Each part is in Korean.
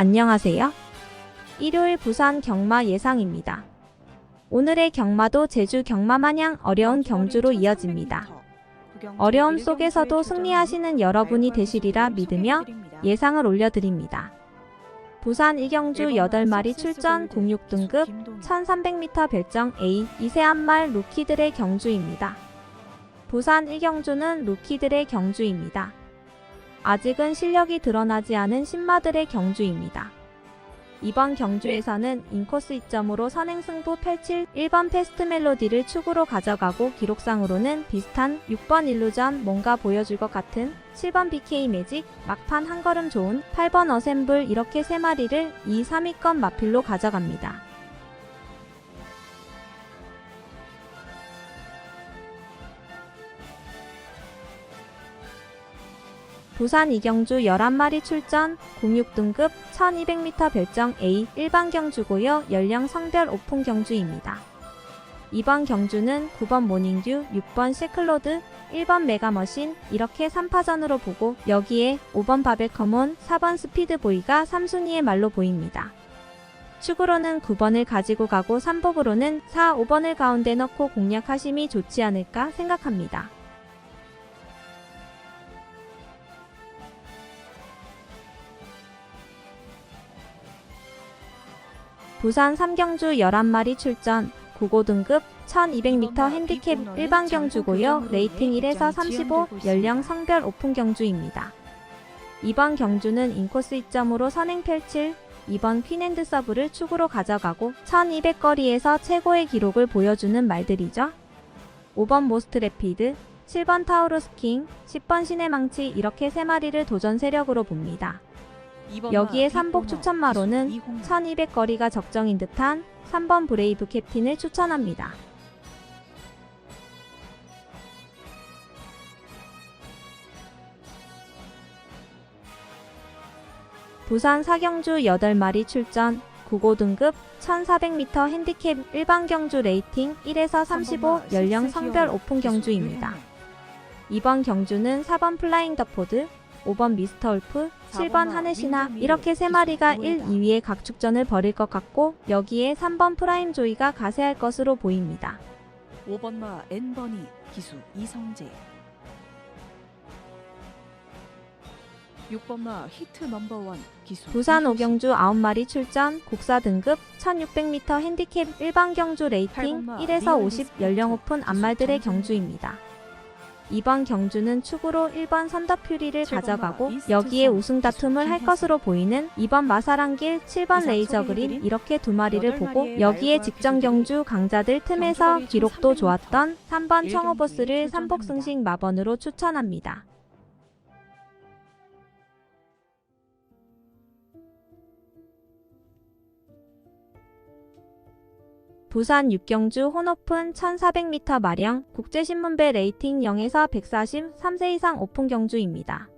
안녕하세요. 일요일 부산 경마 예상입니다. 오늘의 경마도 제주 경마 마냥 어려운 경주로 이어집니다. 어려움 속에서도 승리하시는 여러분이 되시리라 믿으며 예상을 올려드립니다. 부산 이경주 8마리 출전 06등급 1300m 별정 A 이세 한말 루키들의 경주입니다. 부산 이경주는 루키들의 경주입니다. 아직은 실력이 드러나지 않은 신마들의 경주입니다. 이번 경주에서는 인코스 이점으로 선행승부 펼칠 1번 패스트 멜로디를 축으로 가져가고 기록상으로는 비슷한 6번 일루전 뭔가 보여줄 것 같은 7번 BK 매직 막판 한 걸음 좋은 8번 어셈블 이렇게 세 마리를 2, 3위권 마필로 가져갑니다. 부산 이경주 11마리 출전 06등급 1200m 별정 A 일반 경주고요. 연령 성별 오픈 경주입니다. 이번 경주는 9번 모닝듀, 6번 시클로드, 1번 메가머신 이렇게 3파전으로 보고 여기에 5번 바벨커몬, 4번 스피드보이가 3순위의 말로 보입니다. 축으로는 9번을 가지고 가고 3복으로는 4, 5번을 가운데 넣고 공략하심이 좋지 않을까 생각합니다. 부산 3경주 11마리 출전 9고등급 1200m 핸디캡 일반 경주고요. 레이팅 1에서 35 연령 성별 오픈 경주입니다. 이번 경주는 인코스 이점으로 선행 펼칠 2번 퀸핸드 서브를 축으로 가져가고 1200거리에서 최고의 기록을 보여주는 말들이죠. 5번 모스트 레피드, 7번 타우루스 킹, 10번 신의 망치 이렇게 세 마리를 도전 세력으로 봅니다. 여기에 삼복 추천마로는 1200거리가 적정인 듯한 3번 브레이브 캡틴을 추천합니다. 부산 사경주 8마리 출전 9고 등급 1400m 핸디캡 일반 경주 레이팅 1에서 35 연령 성별 오픈 경주입니다. 이번 경주는 4번 플라잉 더포드, 5번 미스터 울프, 7번 하네시나 이렇게 세 마리가 1, 2위의 각축전을 벌일 것 같고 여기에 3번 프라임 조이가 가세할 것으로 보입니다. 5번 마 N번이 기수 이성재 6번 마 히트 넘버원 기수 부산. 오경주 9마리 출전 국사 등급 1600m 핸디캡 일반 경주 레이팅 1에서 50 연령 오픈 안말들의 경주입니다. 이번 경주는 축으로 1번 선더퓨리를 가져가고 여기에 우승 다툼을 할 것으로 보이는 2번 마사랑길 7번 레이저 그린 이렇게 두 마리를 보고 여기에 직전 경주 강자들 틈에서 기록도 좋았던 3번 청어보스를 삼복승식 마번으로 추천합니다. 부산 육경주 혼오픈 1400m 마령 국제신문배 레이팅 0에서 140 3세 이상 오픈 경주입니다.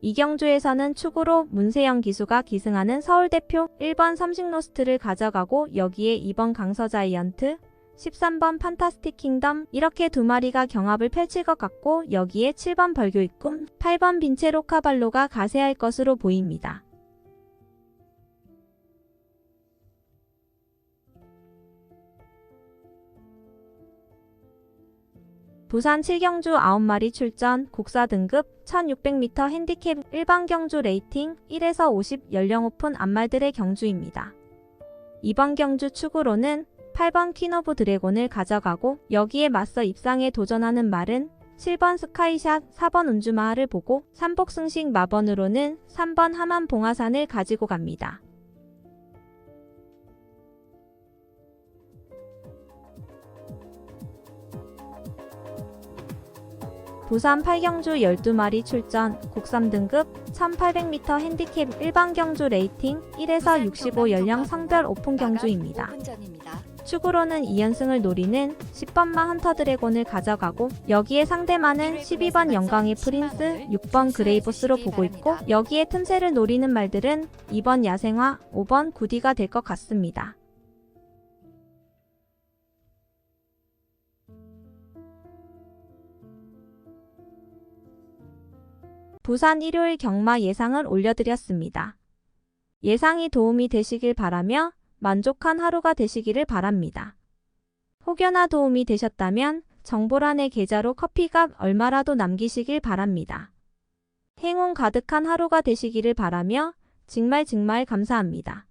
이 경주에서는 축으로 문세영 기수가 기승하는 서울대표 1번 삼식로스트를 가져가고 여기에 2번 강서자이언트 13번 판타스틱 킹덤 이렇게 두 마리가 경합을 펼칠 것 같고 여기에 7번 벌교입꿈 8번 빈체로 카발로가 가세할 것으로 보입니다. 부산 7경주 9마리 출전 국사 등급 1600m 핸디캡 일반 경주 레이팅 1에서 50 연령 오픈 안말들의 경주입니다. 이번 경주 축으로는 8번 퀸 오브 드래곤을 가져가고 여기에 맞서 입상에 도전하는 말은 7번 스카이샷, 4번 운주마하를 보고 삼복승식 마번으로는 3번 하만 봉화산을 가지고 갑니다. 부산 8경주 12마리 출전 국삼 등급 1800m 핸디캡 일반 경주 레이팅 1에서 65 연령 성별 오픈 경주입니다. 축으로는 2연승을 노리는 10번마 헌터 드래곤을 가져가고 여기에 상대마는 12번 영광의 프린스, 6번 그레이보스로 보고 있고 여기에 틈새를 노리는 말들은 2번 야생화, 5번 구디가 될 것 같습니다. 부산 일요일 경마 예상을 올려드렸습니다. 예상이 도움이 되시길 바라며 만족한 하루가 되시기를 바랍니다. 혹여나 도움이 되셨다면 정보란의 계좌로 커피값 얼마라도 남기시길 바랍니다. 행운 가득한 하루가 되시기를 바라며 정말 정말 감사합니다.